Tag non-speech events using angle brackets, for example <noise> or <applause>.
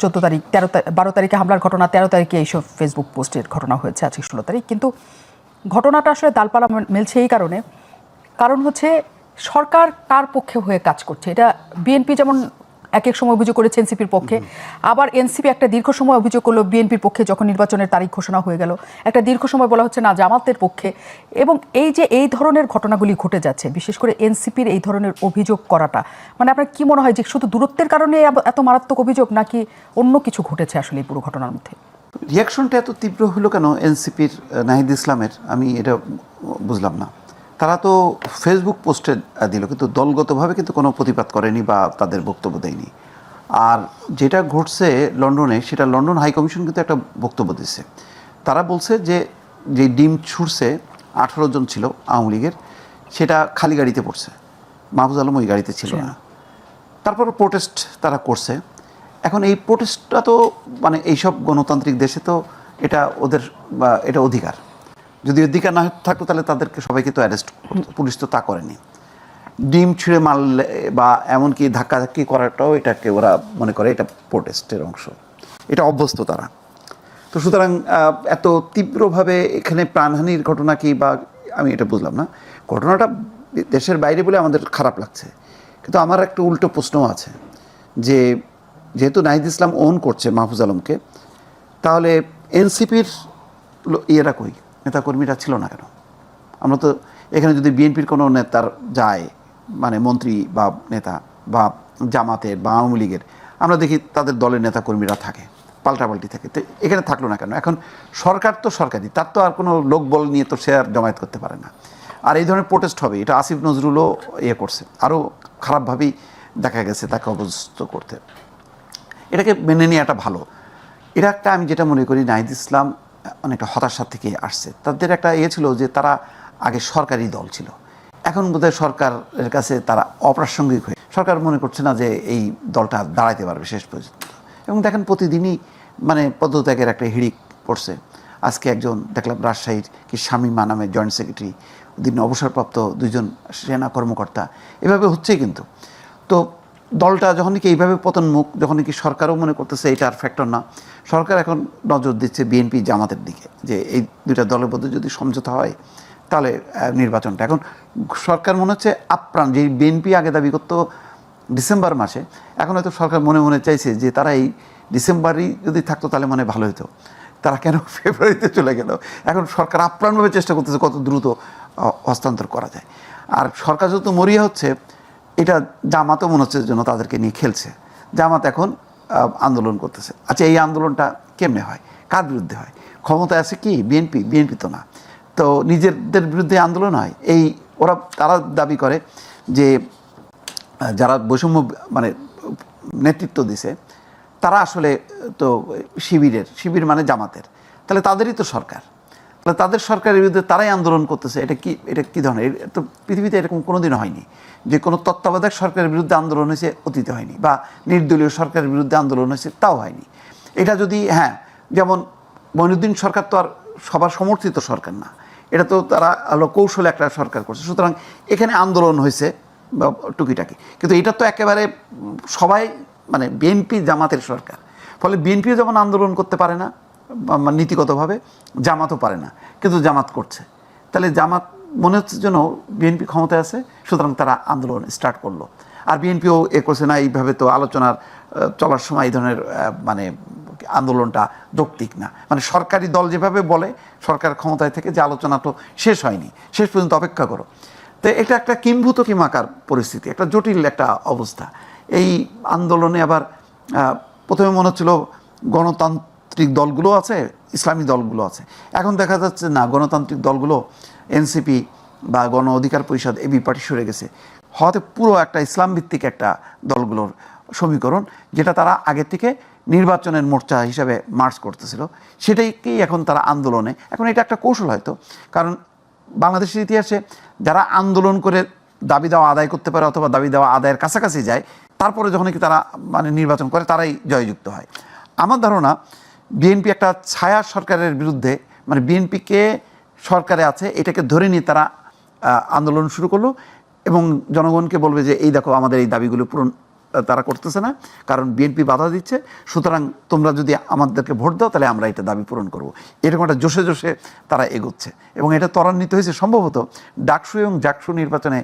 চোদ্দ তারিখ, তেরো বারো তারিখে হামলার ঘটনা, তেরো তারিখে এইসব ফেসবুক পোস্টের ঘটনা হয়েছে আজকে ষোলো তারিখ। কিন্তু ঘটনাটা আসলে দালপালা মেলছে এই কারণে। কারণ হচ্ছে সরকার কার পক্ষে হয়ে কাজ করছে? এটা বিএনপি যেমন এক এক সময় অভিযোগ করেছে এনসিপির পক্ষে। আবার এনসিপি একটা দীর্ঘ সময় অভিযোগ করল বিএনপির পক্ষে যখন নির্বাচনের তারিখ ঘোষণা হয়ে গেল। একটা দীর্ঘ সময় বলা হচ্ছে, না, জামাতের পক্ষে। এবং এই যে এই ধরনের ঘটনাগুলি ঘটে যাচ্ছে, বিশেষ করে এনসিপির এই ধরনের অভিযোগ করাটা মানে আপনার কি মনে হয় যে শুধু দূরত্বের কারণে এত মারাত্মক অভিযোগ, নাকি অন্য কিছু ঘটেছে আসলে এই পুরো ঘটনার মধ্যে? রিয়াকশনটা এত তীব্র হলো কেন এনসিপির নাহিদ ইসলামের? আমি এটা বুঝলাম না। তারা তো ফেসবুক পোস্টে দিল, কিন্তু দলগতভাবে কিন্তু কোনো প্রতিবাদ করেনি বা তাদের বক্তব্য দেয়নি। আর যেটা ঘটছে লন্ডনে, সেটা লন্ডন হাই কমিশন কিন্তু একটা বক্তব্য দিচ্ছে তারা বলছে যে যে ডিম ছুটছে আঠারো জন ছিল আওয়ামী লীগের, সেটা খালি গাড়িতে পড়ছে। মাহফুজ আলম ওই গাড়িতে ছিল না। তারপর প্রোটেস্ট তারা করছে। এখন এই প্রোটেস্টটা তো মানে এইসব গণতান্ত্রিক দেশে তো এটা ওদের এটা অধিকার। যদি অধিকার না থাকতো, তাহলে তাদেরকে সবাইকে তো অ্যারেস্ট পুলিশ তো তা করেনি। ডিম ছিঁড়ে মারলে বা এমনকি ধাক্কাধাক্কি করাটাও এটাকে ওরা মনে করে এটা প্রোটেস্টের অংশ। এটা অভ্যস্ত তারা। তো সুতরাং এত তীব্রভাবে এখানে প্রাণহানির ঘটনা কি বা আমি এটা বুঝলাম না। ঘটনাটা দেশের বাইরে বলে আমাদের খারাপ লাগছে। কিন্তু আমার একটা উল্টো প্রশ্নও আছে যে, যেহেতু নাহিদ ইসলাম ওন করছে মাহফুজ আলমকে, তাহলে এনসিপির ইয়েরা কই? নেতাকর্মীরা ছিল না কেন? আমরা তো এখানে যদি বিএনপির কোনো নেতার যায় মানে মন্ত্রী বা নেতা বা জামাতের বা আওয়ামী লীগের, আমরা দেখি তাদের দলের নেতাকর্মীরা থাকে, পাল্টাপাল্টি থাকে। তো এখানে থাকল না কেন? এখন সরকার তো সরকারি, তার তো আর কোনো লোকবল নিয়ে তো সে আর জমায়েত করতে পারে না। আর এই ধরনের প্রোটেস্ট হবে, এটা আসিফ নজরুলও ইয়ে করছে, আরও খারাপভাবেই দেখা গেছে তাকে অবস্থ করতে। এটাকে মেনে নেওয়াটা ভালো। এটা একটা আমি যেটা মনে করি, নাহিদ ইসলাম অনেকটা হতাশা থেকে আসছে। তাদের একটা ইয়ে ছিল যে তারা আগে সরকারি দল ছিল। এখন বোধহয় সরকারের কাছে তারা অপ্রাসঙ্গিক হয়ে সরকার মনে করছে না যে এই দলটা দাঁড়াইতে পারবে শেষ পর্যন্ত। এবং দেখেন প্রতিদিনই মানে পদত্যাগের একটা হিড়িক পড়ছে। আজকে একজন দেখলাম রাজশাহীর কি শামীমা নামের জয়েন্ট সেক্রেটারি দিন অবসরপ্রাপ্ত দুজন সেনা কর্মকর্তা। এভাবে হচ্ছেই কিন্তু। তো দলটা যখন কি এইভাবে পতনমুখ, যখন কি সরকারও মনে করতেছে এটা আর ফ্যাক্টর না, সরকার এখন নজর দিচ্ছে বিএনপি জামাতের দিকে যে এই দুইটা দলের মধ্যে যদি সমঝোতা হয়, তাহলে নির্বাচনটা। এখন সরকার মনে হচ্ছে আপ্রাণ যে বিএনপি আগে দাবি করত ডিসেম্বর মাসে, এখন হয়তো সরকার মনে মনে চাইছে যে তারা এই ডিসেম্বরই যদি থাকতো তাহলে মনে ভালো হতো তারা কেন <laughs> ফেব্রুয়ারিতে চলে গেল? এখন সরকার আপ্রাণভাবে চেষ্টা করতেছে কত দ্রুত হস্তান্তর করা যায়। আর সরকার যত মরিয়া হচ্ছে এটা জামাতও মনে হচ্ছে যেন তাদেরকে নিয়ে খেলছে। জামাত এখন আন্দোলন করতেছে। আচ্ছা এই আন্দোলনটা কেমনে হয়? কার বিরুদ্ধে হয়? ক্ষমতায় আছে কি? বিএনপি? বিএনপি তো না। তো নিজেদের বিরুদ্ধে আন্দোলন হয়? এই ওরা, তারা দাবি করে যে, যারা বৈষম্য মানে নেতৃত্ব দিছে, তারা আসলে তো শিবিরের, শিবির মানে জামাতের। তাহলে তাদেরই তো সরকার। তাদের সরকারের বিরুদ্ধে তারাই আন্দোলন করতেছে। এটা কি, এটা কী ধরনের? তো পৃথিবীতে এরকম কোনোদিনও হয়নি যে কোনো তত্ত্বাবধায়ক সরকারের বিরুদ্ধে আন্দোলন হয়েছে অতীতে হয়নি বা নির্দলীয় সরকারের বিরুদ্ধে আন্দোলন হয়েছে, তাও হয়নি। এটা যদি হ্যাঁ যেমন মইনুদ্দিন সরকার তো আর সবার সমর্থিত সরকার না। এটা তো তারা আলো কৌশলে একটা সরকার করছে। সুতরাং এখানে আন্দোলন হয়েছে বা টুকিটাকি। কিন্তু এটা তো একেবারে সবাই মানে বিএনপি জামাতের সরকার। ফলে বিএনপিও যেমন আন্দোলন করতে পারে না নীতিগতভাবে জামাতও পারে না, কিন্তু জামাত করছে। তাহলে জামাত মনে হচ্ছে যেন বিএনপি ক্ষমতায় আছে, সুতরাং তারা আন্দোলন স্টার্ট করল। আর বিএনপিও এ করছে না, এইভাবে তো আলোচনার চলার সময় এই ধরনের মানে আন্দোলনটা যৌক্তিক না। মানে সরকারি দল যেভাবে বলে, সরকার ক্ষমতায় থেকে যে আলোচনা তো শেষ হয়নি, শেষ পর্যন্ত অপেক্ষা করো। তো এটা একটা কিম্ভূত কিমাকার পরিস্থিতি, একটা জটিল একটা অবস্থা। এই আন্দোলনে আবার প্রথমে মনে হচ্ছিল গণতান্ত্রিক দলগুলো আছে, ইসলামী দলগুলো আছে। এখন দেখা যাচ্ছে না, গণতান্ত্রিক দলগুলো এনসিপি বা গণ অধিকার পরিষদ এবি পার্টি সরে গেছে। হওয়াতে পুরো একটা ইসলাম ভিত্তিক একটা দলগুলোর সমীকরণ, যেটা তারা আগে থেকে নির্বাচনের মোর্চা হিসাবে মার্চ করতেছিল। সেটাইকেই এখন তারা আন্দোলনে, এখন এটা একটা কৌশল হয়তো। কারণ বাংলাদেশের ইতিহাসে যারা আন্দোলন করে দাবি দেওয়া আদায় করতে পারে অথবা দাবি দেওয়া আদায়ের কাছাকাছি যায়, তারপরে যখন কি তারা মানে নির্বাচন করে, তারাই জয়যুক্ত হয়। আমার ধারণা বিএনপি একটা ছায়া সরকারের বিরুদ্ধে মানে বিএনপিকে সরকারে আছে, এটাকে ধরে নিয়ে তারা আন্দোলন শুরু করল এবং জনগণকে বলবে যে, এই দেখো, আমাদের এই দাবিগুলো পূরণ তারা করতেছে না, কারণ বিএনপি বাধা দিচ্ছে, সুতরাং তোমরা যদি আমাদেরকে ভোট দাও, তাহলে আমরা এটা দাবি পূরণ করব। এরকম একটা জোশে জোশে তারা এগোচ্ছে এবং এটা ত্বরান্বিত হয়েছে সম্ভবত ডাকসু এবং জাকসু নির্বাচনে